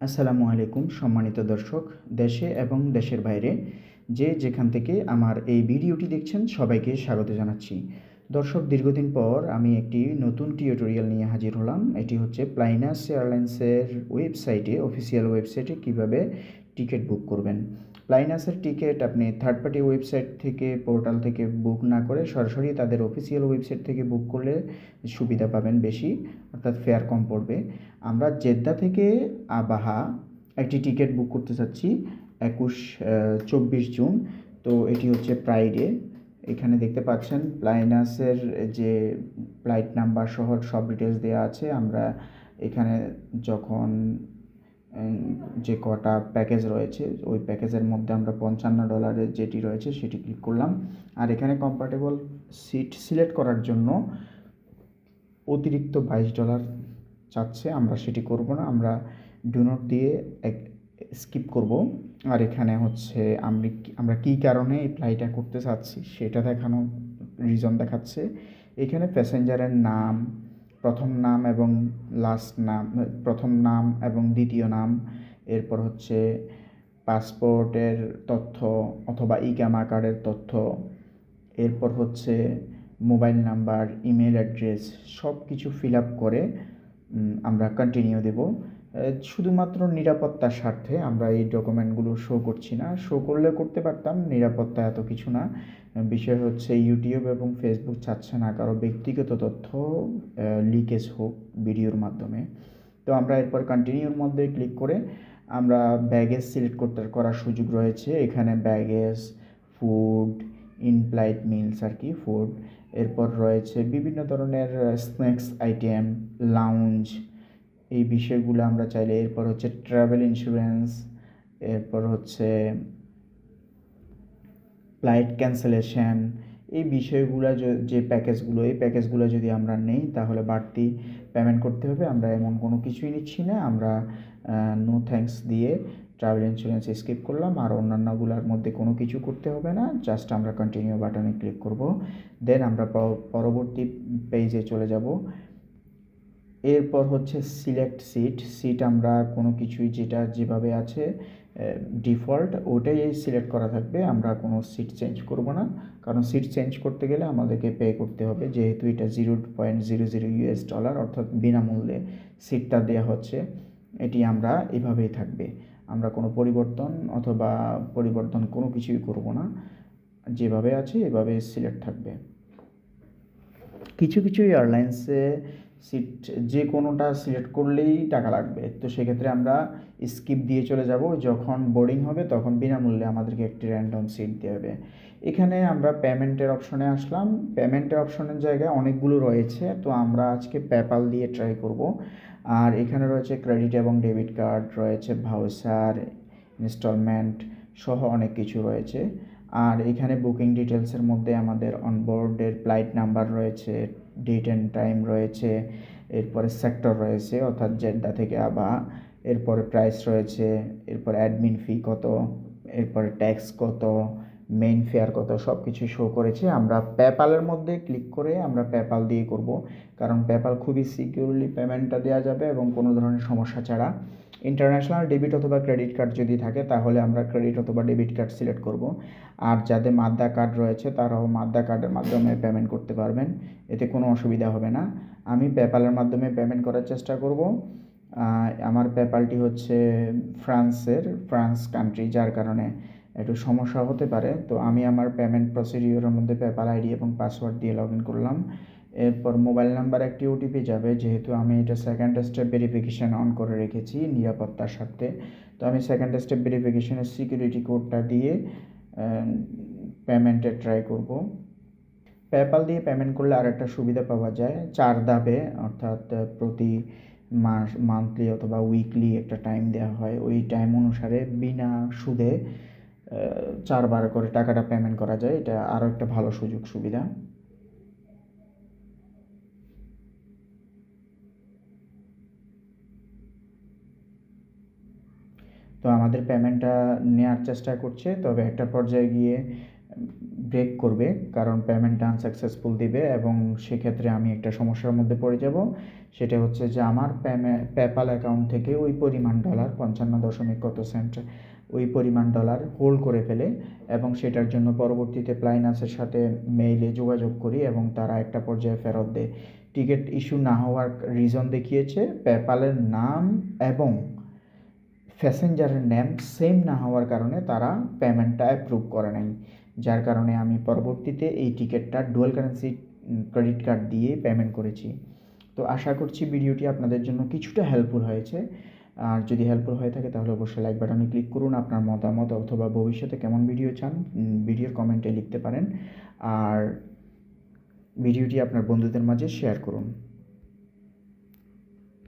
আসসালামু আলাইকুম, সম্মানিত দর্শক, দেশে এবং দেশের বাইরে যে যেখান থেকে আমার এই ভিডিওটি দেখছেন সবাইকে স্বাগত জানাচ্ছি। দর্শক, দীর্ঘদিন পর আমি একটি নতুন টিউটোরিয়াল নিয়ে হাজির হলাম। এটি হচ্ছে প্লাইনাস এয়ারলাইন্সের ওয়েবসাইটে অফিসিয়াল ওয়েবসাইটে কীভাবে টিকিট বুক করবেন। প্লাইনাসের টিকিট আপনি থার্ড পার্টি ওয়েবসাইট থেকে পোর্টাল থেকে বুক না করে সরাসরি তাদের অফিসিয়াল ওয়েবসাইট থেকে বুক করলে সুবিধা পাবেন বেশি, অর্থাৎ ফেয়ার কম পড়বে। আমরা জেদ্দা থেকে আবাহা একটি টিকিট বুক করতে চাচ্ছি একুশ চব্বিশ জুন। তো এটি হচ্ছে প্রাইডে এখানে দেখতে পাচ্ছেন লাইনাসের যে ফ্লাইট নাম্বার সহ সব ডিটেলস দেওয়া আছে। আমরা এখানে যখন যে কটা প্যাকেজ রয়েছে, ওই প্যাকেজের মধ্যে আমরা পঞ্চান্ন ডলারের যেটি রয়েছে, সেটি ক্লিক করলাম। আর এখানে কম্পার্টেবল সিট সিলেক্ট করার জন্য অতিরিক্ত বাইশ ডলার চাচ্ছে। আমরা সেটি করব না, আমরা ডু দিয়ে স্কিপ করব। আর এখানে হচ্ছে আমি আমরা কী কারণে এই ফ্লাইটটা করতে চাচ্ছি, সেটা দেখানো রিজন দেখাচ্ছে। এখানে প্যাসেঞ্জারের নাম প্রথম নাম এবং লাস্ট নাম, প্রথম নাম এবং দ্বিতীয় নাম। এরপর হচ্ছে পাসপোর্টের তথ্য অথবা ই ইকামা কার্ডের তথ্য। এরপর হচ্ছে মোবাইল নাম্বার, ইমেল অ্যাড্রেস সব কিছু ফিল আপ করে আমরা কন্টিনিউ দেব। শুধুমাত্র নিরাপত্তার স্বার্থে আমরা এই ডকুমেন্টগুলো শো করছি না। শো করলে করতে পারতাম, নিরাপত্তা এত কিছু না। বিষয় হচ্ছে ইউটিউব এবং ফেসবুক চাচ্ছে না কারও ব্যক্তিগত তথ্য লিকেজ হোক ভিডিওর মাধ্যমে। তো আমরা এরপর কন্টিনিউর মধ্যে ক্লিক করে আমরা ব্যাগেজ সিলেক্ট করতে করার সুযোগ রয়েছে। এখানে ব্যাগেজ ফুড ইনফ্লাইট মিলস আর কি ফুড এরপর রয়েছে বিভিন্ন ধরনের স্ন্যাক্স আইটেম লাউঞ্জ এই বিষয়গুলো আমরা চাইলে, এরপর হচ্ছে ট্রাভেল ইন্স্যুরেন্স এরপর হচ্ছে ফ্লাইট ক্যান্সেলেশন এই বিষয়গুলো যে প্যাকেজগুলো এই প্যাকেজগুলো যদি আমরা নেই, তাহলে বাড়তি পেমেন্ট করতে হবে। আমরা এমন কোনো কিছুই নিচ্ছি না। আমরা নো থ্যাঙ্কস দিয়ে ট্রাভেল ইন্স্যুরেন্স স্কিপ করলাম। আর অন্যান্যগুলোর মধ্যে কোনো কিছু করতে হবে না। জাস্ট আমরা কন্টিনিউ বাটনে ক্লিক করব। দেন আমরা পরবর্তী পেজে চলে যাব। এরপর হচ্ছে সিলেক্ট সিট সিট আমরা কোনো কিছুই যেটা যেভাবে আছে ডিফল্ট ওটাই সিলেক্ট করা থাকবে, আমরা কোনো সিট চেঞ্জ করব না। কারণ সিট চেঞ্জ করতে গেলে আমাদেরকে পে করতে হবে, যেহেতু এটা zero point zero zero US dollar অর্থাৎ বিনামূল্যে সিটটা দেওয়া হচ্ছে, এটি আমরা এভাবেই থাকবে। আমরা কোনো পরিবর্তন অথবা পরিবর্তন কোনো কিছুই করব না, যেভাবে আছে এভাবে সিলেক্ট থাকবে। কিছু কিছু এয়ারলাইন্সে সিট যে কোনোটা সিলেক্ট করলেই টাকা লাগবে। তো সেক্ষেত্রে আমরা স্কিপ দিয়ে চলে যাব। যখন বোর্ডিং হবে, তখন বিনামূল্যে আমাদেরকে একটি র্যান্ডম সিট হবে। এখানে আমরা পেমেন্টের অপশনে আসলাম। পেমেন্টের অপশনের জায়গায় অনেকগুলো রয়েছে। তো আমরা আজকে পেপাল দিয়ে ট্রাই করব। আর এখানে রয়েছে ক্রেডিট এবং ডেবিট কার্ড রয়েছে ভাউচার ইনস্টলমেন্ট সহ অনেক কিছু রয়েছে। আর এখানে বুকিং ডিটেলসের মধ্যে আমাদের অনবোর্ডের ফ্লাইট নাম্বার রয়েছে ডেট অ্যান্ড টাইম রয়েছে, এরপরে সেক্টর রয়েছে, অর্থাৎ জেদ্দা থেকে আবা, এরপরে প্রাইস রয়েছে, এরপর অ্যাডমিন ফি কত, এরপরে ট্যাক্স কত মেইন ফেয়ার কত সব কিছু শো করেছে। আমরা পেপালের মধ্যে ক্লিক করে আমরা পেপাল দিয়ে করব, কারণ পেপাল খুবই সিকিউরলি পেমেন্টটা দেওয়া যাবে এবং কোনো ধরনের সমস্যা ছাড়া। ইন্টারন্যাশনাল ডেবিট অথবা ক্রেডিট কার্ড যদি থাকে, তাহলে আমরা ক্রেডিট অথবা ডেবিট কার্ড সিলেক্ট করব। আর যাদের মাদ্দা কার্ড রয়েছে, তারাও মাদ্দা কার্ডের মাধ্যমে পেমেন্ট করতে পারবেন। এতে কোনো অসুবিধা হবে না। আমি পেপ্যালের মাধ্যমে পেমেন্ট করার চেষ্টা করব। আমার পেপ্যালটি হচ্ছে ফ্রান্সের, ফ্রান্স কান্ট্রি যার কারণে একটু সমস্যা হতে পারে। তো আমি আমার পেমেন্ট প্রসিডিওরের মধ্যে পেপ্যাল আইডি এবং পাসওয়ার্ড দিয়ে লগ ইন করলাম। এরপর মোবাইল নাম্বার একটি ওটিপি যাবে, যেহেতু আমি এটা সেকেন্ড স্টেপ ভেরিফিকেশান অন করে রেখেছি নিরাপত্তার স্বার্থে। তো আমি সেকেন্ড স্টেপ ভেরিফিকেশনের সিকিউরিটি কোডটা দিয়ে পেমেন্টে ট্রাই করব। পেপ্যাল দিয়ে পেমেন্ট করলে আর একটা সুবিধা পাওয়া যায়। চার ধাপে অর্থাৎ প্রতি মাস মান্থলি অথবা উইকলি একটা টাইম দেওয়া হয়। ওই টাইম অনুসারে বিনা সুদে চারবার করে টাকাটা পেমেন্ট করা যায়। এটা আরও একটা ভালো সুযোগ সুবিধা তো আমাদের পেমেন্টটা নেওয়ার চেষ্টা করছে, তবে একটা পর্যায়ে গিয়ে ব্রেক করবে, কারণ পেমেন্টটা আনসাকসেসফুল দিবে এবং সেক্ষেত্রে আমি একটা সমস্যার মধ্যে পড়ে যাব। সেটা হচ্ছে যে আমার পেপ্যাল অ্যাকাউন্ট থেকে ওই পরিমাণ ডলার পঞ্চান্ন দশমিক কত সেন্ট ওই পরিমাণ ডলার হোল্ড করে ফেলে এবং সেটার জন্য পরবর্তীতে প্লাইনাসের সাথে মেইলে যোগাযোগ করি এবং তারা একটা পর্যায়ে ফেরত দেয়। টিকিট ইস্যু না হওয়ার রিজন দেখিয়েছে পেপ্যালের নাম এবং প্যাসেঞ্জারের নেম সেম না হওয়ার কারণে তারা পেমেন্টটা অ্যাপ্রুভ করে নাই। যার কারণে আমি পরবর্তীতে এই টিকিটটা ডুয়াল কারেন্সি ক্রেডিট কার্ড দিয়ে পেমেন্ট করেছি। তো আশা করছি ভিডিওটি আপনাদের জন্য কিছুটা হেল্পফুল হয়েছে। আর যদি হেল্পফুল হয়ে থাকে তাহলে অবশ্যই লাইক বাটনে ক্লিক করুন, আপনার মতামত অথবা ভবিষ্যতে কেমন ভিডিও চান ভিডিওর কমেন্টে লিখতে পারেন। আর ভিডিওটি আপনার বন্ধুদের মাঝে শেয়ার করুন।